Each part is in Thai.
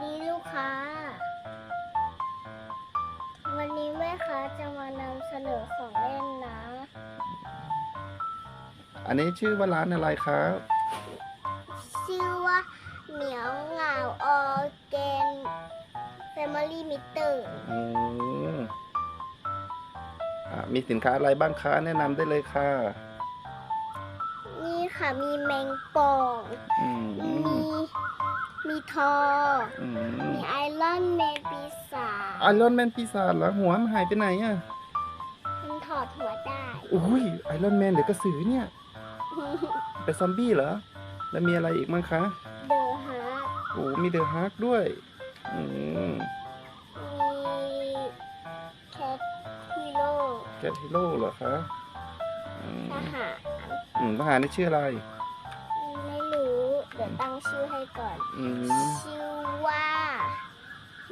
ดีลูกค้า วันนี้แม่ค้าจะมานำเสนอของเล่นนะ อันนี้ชื่อว่าร้านอะไรครับ ชื่อว่าเหมียวเหงาออร์แกน Family Meter อืมอะมีสินค้าอะไรบ้างคะแนะนำได้เลยค่ะ นี่ค่ะมีแมงป่อง อืมมีมี ทออืมมีไอรอนแมนปีศาจไอรอนแมนปีศาจเหรอหัวมันหายไปไหนอะมันถอดหัวได้อุ้ยไอรอนแมนหรือกระสือเนี่ย เป็นซอมบี้เหรอ แล้วมีอะไรอีกมั้งคะเดอะฮาร์โอ้มีเดอะฮาร์กด้วยอืมมีแคทฮีโร่แกทิโร่เหรอคะอืมทหารอืมทหารนี่ชื่ออะไรไม่รู้เดี๋ยว ตั้งชื่อให้ก่อน อืมชื่อว่า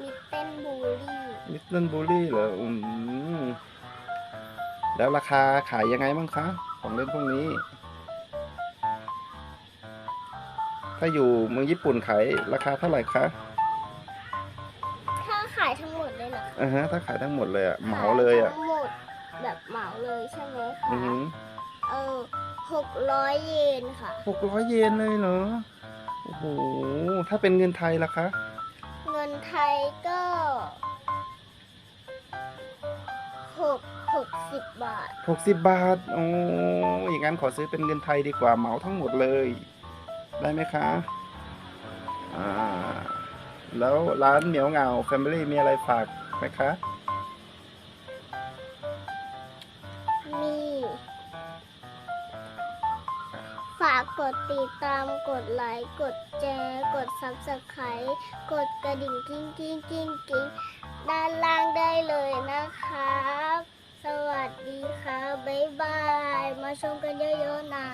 มิเต้นบูลลี่มิสเตอร์บูลลี่เหรออืมแล้วราคาขายยังไงบ้างคะ ของเล่นพวกนี้ ถ้าอยู่เมืองญี่ปุ่นขายราคาเท่าไหร่คะถ้าขายทั้งหมดเลยเหรอคะอ่าฮะถ้าขายทั้งหมดเลยอะเหมาเลยอะขทั้งหมดแบบเหมาเลยใช่ไหมคะอือหือเออหกร้อยเยนค่ะ หกร้อยเยนเลยเหรอ โอ้โห ถ้าเป็นเงินไทยล่ะคะ เงินไทยก็หกหกสิบบาทหกสิบบาท โอ้อย่างนั้นขอซื้อเป็นเงินไทยดีกว่าเหมาทั้งหมดเลย ได้ไหมคะ อ่า แล้วร้านเหมียวเหงา Family มีอะไรฝากไหมคะ มี ฝากกดติดตามกดไลค์กดแชร์กด subscribe กดกระดิ่งกิ้งกิ้งกิ้งกิ้งด้านล่างได้เลยนะครับ สวัสดีค่ะบ๊ายบาย มาชมกันเยอะๆนะ